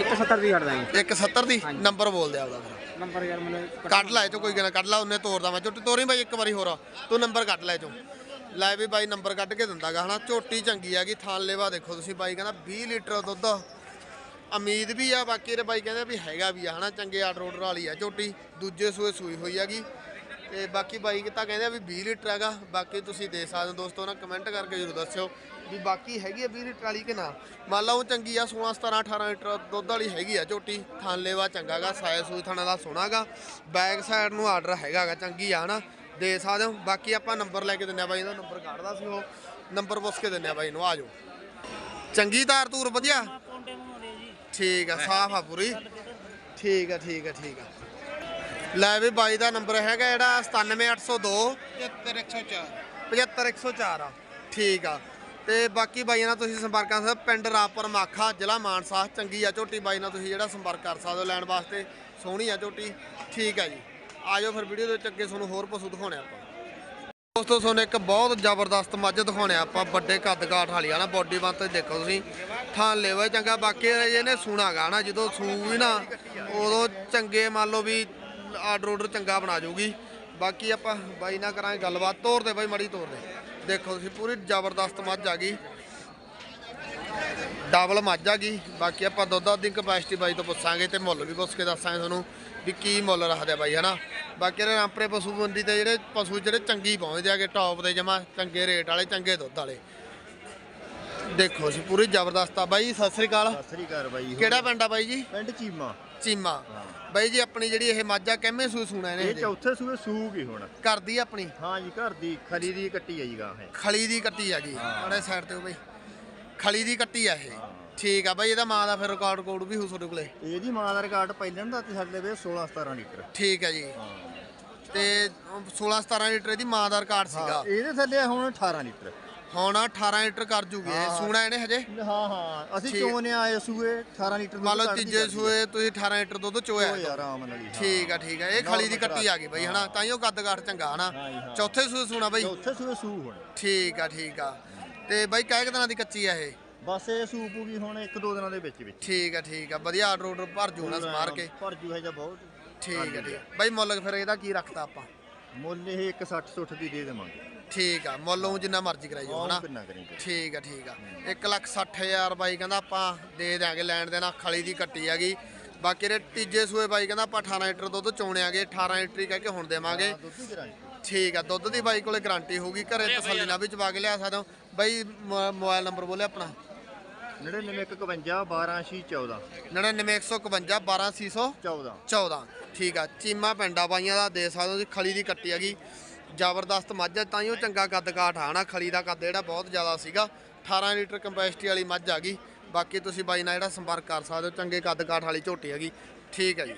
170 ਦੀ ਛੱਡ ਦਾਂਗੇ। 170 ਦੀ? ਨੰਬਰ ਬੋਲ ਦੇ ਆਪਦਾ ਫਿਰ। ਨੰਬਰ ਯਾਰ ਮੈਨੂੰ ਕੱਢ ਲੈ ਚੋ ਕੋਈ ਗੱਲ ਕੱਢ ਲਾ, ਉਹਨੇ ਤੋਰਦਾ ਮੈਂ ਝੋਟੀ ਤੋਰੀ ਬਾਈ ਇੱਕ ਵਾਰੀ ਹੋਰ। ਤੂੰ ਨੰਬਰ ਕੱਢ ਲੈ ਚੋ ਲੈ ਵੀ ਬਾਈ ਨੰਬਰ ਕੱਢ ਕੇ ਦਿੰਦਾਗਾ ਹਨਾ? ਝੋਟੀ ਚੰਗੀ ਹੈਗੀ ਥਾਲ ਲੇਵਾ ਦੇਖੋ ਤੁਸੀਂ ਬਾਈ, ਕਹਿੰਦਾ 20 ਲੀਟਰ ਦੁੱਧ। ਉਮੀਦ ਵੀ ਆ, ਬਾਕੀ ਦੇ ਬਾਈ ਕਹਿੰਦੇ ਵੀ ਹੈਗਾ ਵੀ ਆ, ਹਨਾ? ਚੰਗੇ ਆਰਡਰ ਆਰਡਰ ਵਾਲੀ ਆ ਝੋਟੀ, ਦੂਜੇ ਸੂਏ ਸੂਈ ਹੋਈ ਹੈਗੀ ਤੇ ਬਾਕੀ ਬਾਈ ਤਾਂ ਕਹਿੰਦੇ ਆ ਵੀ 20 ਲੀਟਰ ਹੈਗਾ, ਬਾਕੀ ਤੁਸੀਂ ਦੇ ਸਕਦੇ ਹੋ ਦੋਸਤੋ, ਨਾ ਕਮੈਂਟ ਕਰਕੇ ਜਰੂਰ ਦੱਸਿਓ। ਵੀ ਬਾਕੀ ਹੈਗੀ ਆ 20 ਲੀਟਰ ਵਾਲੀ ਕਿ ਨਾ? ਮੰਨ ਲਓ ਉਹ ਚੰਗੀ ਆ 16 17 18 ਲੀਟਰ ਦੁੱਧ ਵਾਲੀ ਹੈਗੀ ਆ ਝੋਟੀ। ਥਾਨ ਲੇਵਾ ਚੰਗਾਗਾ ਸਾਇ ਸੂਈ ਥਾਣਾ ਦਾ ਸੋਹਣਾਗਾ। ਬੈਕ ਸਾਈਡ ਨੂੰ ਆਰਡਰ ਹੈਗਾਗਾ ਚੰਗੀ ਆ ਹਨਾ ਦੇ ਸਕਦੇ ਹੋ। ਬਾਕੀ ਆਪਾਂ ਨੰਬਰ ਲੈ ਕੇ ਦਿੰਨੇ ਆ ਬਾਈ ਦਾ ਨੰਬਰ ਕੱਢਦਾ ਸੀ ਉਹ। ਨੰਬਰ ਪੁੱਛ ਕੇ ਦਿੰਨੇ ਆ ਬਾਈ ਨੂੰ ਆ ਜਾਓ। ਚੰਗੀ ਤਾਰ ਤੂਰ ਵਧੀਆ? ਠੀਕ ਆ ਸਾਫ਼ ਆ ਪੂਰੀ। ਠੀਕ ਆ ਠੀਕ ਆ ਠੀਕ ਆ। ਲੈ ਵੀ ਬਾਈ ਦਾ ਨੰਬਰ ਹੈਗਾ ਜਿਹੜਾ 97802 75104 75104 ਆ। ਠੀਕ ਆ। ਤੇ ਬਾਕੀ ਬਾਈ ਨਾਲ ਤੁਸੀਂ ਸੰਪਰਕ ਕਰ ਸਕਦੇ ਪਿੰਡ ਰਾਪਰ ਮਾਖਾ, ਜ਼ਿਲ੍ਹਾ ਮਾਨਸਾ। ਚੰਗੀ ਆ ਝੋਟੀ ਬਾਈ ਨਾਲ ਤੁਸੀਂ ਜਿਹੜਾ ਸੰਪਰਕ ਕਰ ਸਕਦੇ ਹੋ ਲੈਣ ਵਾਸਤੇ। ਸੋਹਣੀ ਆ ਝੋਟੀ। ਠੀਕ ਆ ਜੀ। ਆਜੋ ਫਿਰ ਵੀਡੀਓ ਦੇ ਵਿੱਚ ਅੱਗੇ ਤੁਹਾਨੂੰ ਹੋਰ ਪਸ਼ੂ ਦਿਖਾਉਣੇ ਆਪਾਂ। ਦੋਸਤੋ, ਤੁਹਾਨੂੰ ਇੱਕ ਬਹੁਤ ਜ਼ਬਰਦਸਤ ਮੱਝ ਦਿਖਾਉਣੇ ਆਪਾਂ। ਵੱਡੇ ਕੱਦ ਕਾਠ ਵਾਲੀ ਆ ਨਾ ਬੋਡੀ ਬੰਤ ਤੇ ਦੇਖੋ ਤੁਸੀਂ। ਥਾਂ ਲੈਵਾ ਚੰਗਾ, ਬਾਕੀ ਇਹਨੇ ਸੂਣਾਗਾ ਨਾ, ਜਦੋਂ ਸੂ ਨਾ, ਉਦੋਂ ਚੰਗੇ ਮੰਨ ਲਓ ਵੀ ਆਰਡਰ ਆਰਡਰ ਚੰਗਾ ਬਣਾ ਜਾਊਗੀ। ਬਾਕੀ ਆਪਾਂ ਬਾਈ ਨਾਲ ਕਰਾਂਗੇ ਗੱਲਬਾਤ। ਤੋਰ ਦੇ ਬਾਈ, ਮੜੀ ਤੋਰ ਦੇ। ਦੇਖੋ ਤੁਸੀਂ ਪੂਰੀ ਜ਼ਬਰਦਸਤ ਮੱਝ ਆ ਗਈ। ਡਬਲ ਮੱਝ ਆ ਗਈ। ਬਾਕੀ ਆਪਾਂ ਦੁੱਧ ਦੀ ਕਪੈਸਿਟੀ ਬਾਈ ਤੋਂ ਪੁੱਛਾਂਗੇ ਤੇ ਮੁੱਲ ਵੀ ਪੁੱਛ ਕੇ ਦੱਸਾਂਗੇ ਤੁਹਾਨੂੰ ਵੀ ਕੀ ਮੁੱਲ ਰੱਖਦੇ ਆ ਬਾਈ ਹਨਾ? ਬਾਕੀ ਇਹ ਰਾਮਪਰੇ ਪਸ਼ੂ ਮੰਡੀ ਤੇ ਜਿਹੜੇ ਪਸ਼ੂ ਜਿਹੜੇ ਚੰਗੀ ਪਹੁੰਚਦੇ ਆਗੇ ਟੌਪ ਦੇ ਜਮਾ ਚੰਗੇ ਰੇਟ ਵਾਲੇ ਚੰਗੇ ਦੁੱਧ ਵਾਲੇ। ਦੇਖੋ ਜੀ ਪੂਰੀ ਜ਼ਬਰਦਸਤ ਆ ਬਾਈ ਸਤਿ ਸ੍ਰੀ ਅਕਾਲ। ਸਤਿ ਸ੍ਰੀ ਅਕਾਲ ਬਾਈ ਕਿਹੜਾ ਪਿੰਡ ਆ ਬਾਈ ਜੀ? ਪਿੰਡ ਚੀਮਾ। ਚੀਮਾ। ਬਾਈ ਜੀ ਆਪਣੀ ਜਿਹੜੀ ਇਹ ਮੱਝਾ ਕਿੰਮੇ ਸੂ ਸੁਣਾ ਇਹ ਇਹਨੇ ਚੌਥੇ ਸੂਏ ਹੀ ਹੁਣ। ਕਰਦੀ ਆਪਣੀ? ਹਾਂ ਜੀ ਘਰ ਦੀ। ਖਰੀ ਦੀ ਕੱਟੀ ਆ ਜੀ ਗਾਂ ਹੈ ਖਲੀ ਦੀ ਕੱਟੀ ਆ ਗਈ ਬੜੇ ਸਾਈਡ ਤੇ ਉਹ ਬਾਈ। ਖਲੀ ਦੀ ਕੱਟੀ ਆ ਇਹ। ਠੀਕ ਆ ਬਾਈ ਇਹਦਾ ਮਾਂ ਦਾ ਫਿਰ ਰਿਕਾਰਡ ਕੋਡ ਵੀ ਹੋ ਤੁਹਾਡੇ ਕੋਲੇ? ਇਹਦੀ ਮਾਂ ਦਾ ਰਿਕਾਰਡ ਪਹਿਲਾਂ ਦਾ ਤੇ ਸਾਡੇ ਵੇ 16 17 ਲੀਟਰ। ਠੀਕ ਹੈ ਜੀ। ਤੇ 16 17 ਲੀਟਰ ਦੀ ਮਾਂ ਦਾ ਰਿਕਾਰਡ ਸੀਗਾ। ਹਾਂ ਇਹਦੇ ਥੱਲੇ ਹੁਣ 18 ਲੀਟਰ। ਹੁਣ 18 ਲੀਟਰ ਕਰ ਜੂਗੇ ਹਾਂ। ਸੂਣਾ ਇਹਨੇ ਹਜੇ? ਹਾਂ ਹਾਂ। ਅਸੀਂ ਠੀਕ। ਚੋਨੇ ਆਏ ਸੂਏ 18 ਲੀਟਰ ਮੰਨ ਲਓ ਤੀਜੇ ਸੂਏ ਤੁਸੀਂ 18 ਲੀਟਰ ਦੁੱਧ ਚੋਇਆ ਹੋਇਆ ਆਰਾਮ ਨਾਲ ਹੀ ਹਾਂ। ਠੀਕ ਆ ਠੀਕ ਆ। ਇਹ ਖਲੀ ਦੀ ਕੱਟੀ ਆ ਗਈ ਬਈ ਹਨਾ? ਤਾਂ ਹੀ ਉਹ ਕੱਦ ਕਾਠ ਚੰਗਾ ਹਨਾ? ਹਾਂ ਜੀ, ਹਾਂ। ਚੌਥੇ ਸੂਏ ਸੂਣਾ ਬਈ। ਚੌਥੇ ਸੂਏ ਸੂ ਹੁਣ। ਠੀਕ ਆ ਠੀਕ ਆ। ਤੇ ਬਈ ਕਾਹ ਦਿਨਾਂ ਦੀ ਕੱਚੀ ਆ ਇਹ? ਬਸ ਇਹ ਸੂ ਪੂਗੀ ਹੁਣ ਇੱਕ ਦੋ ਦਿਨਾਂ ਦੇ ਵਿੱਚ ਵਿੱਚ। ਠੀਕ ਆ ਠੀਕ ਆ। ਵਧੀਆ ਆਰਡਰ ਆਰਡਰ ਭਰ ਜੂ ਨਾ ਸਮਾਰ ਕੇ। ਭਰ ਜੂ ਹੈ ਜਾਂ ਬਹੁਤ। ਠੀਕ ਆ ਠੀਕ ਆ। ਬਈ ਮੁੱਲ ਫਿਰ ਇਹਦਾ ਕੀ ਰੱਖਤਾ ਆਪਾਂ? ਮੁੱਲ ਇਹ 160 ਸੁੱਠ ਦੀ ਦੇ ਦੇਵਾਂਗੇ। ਠੀਕ ਆ ਮੁੱਲ ਉਹ ਜਿੰਨਾ ਮਰਜ਼ੀ ਕਰਾਈ ਜਾਓ ਹਨਾ? ਕਿੰਨਾ ਕਰੀਂਗੇ ਠੀਕ ਆ ਠੀਕ ਆ। 1 ਲੱਖ 60 ਹਜ਼ਾਰ ਬਾਈ ਕਹਿੰਦਾ ਆਪਾਂ ਦੇ ਦਿਆਂਗੇ ਲੈਣ ਦੇ ਨਾਲ ਖਲੀ ਦੀ ਕੱਟੀ ਹੈਗੀ ਬਾਕੀ ਦੇ ਤੀਜੇ ਸੂਏ ਬਾਈ ਕਹਿੰਦਾ ਆਪਾਂ 18 ਲੀਟਰ ਦੁੱਧ ਚੋਣੇ ਆਗੇ 18 ਲੀਟਰ ਹੀ ਕਹਿ ਕੇ ਹੁਣ ਦੇਵਾਂਗੇ। ਠੀਕ ਆ ਦੁੱਧ ਦੀ ਬਾਈ ਕੋਲੇ ਗਾਰੰਟੀ ਹੋਊਗੀ ਘਰੇ ਤਸੱਲੀ ਨਾਲ ਵੀ ਚਵਾ ਕੇ ਲਿਆ ਸਕਦੇ ਹੋ। ਬਾਈ ਮੋਬਾਈਲ ਨੰਬਰ ਬੋਲੇ ਆਪਣਾ? 9951 12614 99151 12600 14 14 ਠੀਕ ਆ ਚੀਮਾ ਪਿੰਡਾ ਬਾਈਆਂ ਦਾ ਦੇ ਸਕਦੇ ਹੋ ਖਲੀ ਦੀ ਕੱਟੀ ਹੈਗੀ ਜ਼ਬਰਦਸਤ ਮੱਝ ਹੈ ਤਾਂ ਹੀ ਉਹ ਚੰਗਾ ਕੱਦ ਕਾਠ ਨਾ ਖਲੀ ਦਾ ਕੱਦ ਜਿਹੜਾ ਬਹੁਤ ਜ਼ਿਆਦਾ ਸੀਗਾ। 18 ਲੀਟਰ ਕੰਪੈਸਿਟੀ ਵਾਲੀ ਮੱਝ ਆ ਗਈ। ਬਾਕੀ ਤੁਸੀਂ ਬਾਈ ਨਾਲ ਜਿਹੜਾ ਸੰਪਰਕ ਕਰ ਸਕਦੇ ਹੋ, ਚੰਗੇ ਕੱਦ ਕਾਠ ਵਾਲੀ ਝੋਟੀ ਹੈਗੀ। ਠੀਕ ਹੈ ਜੀ।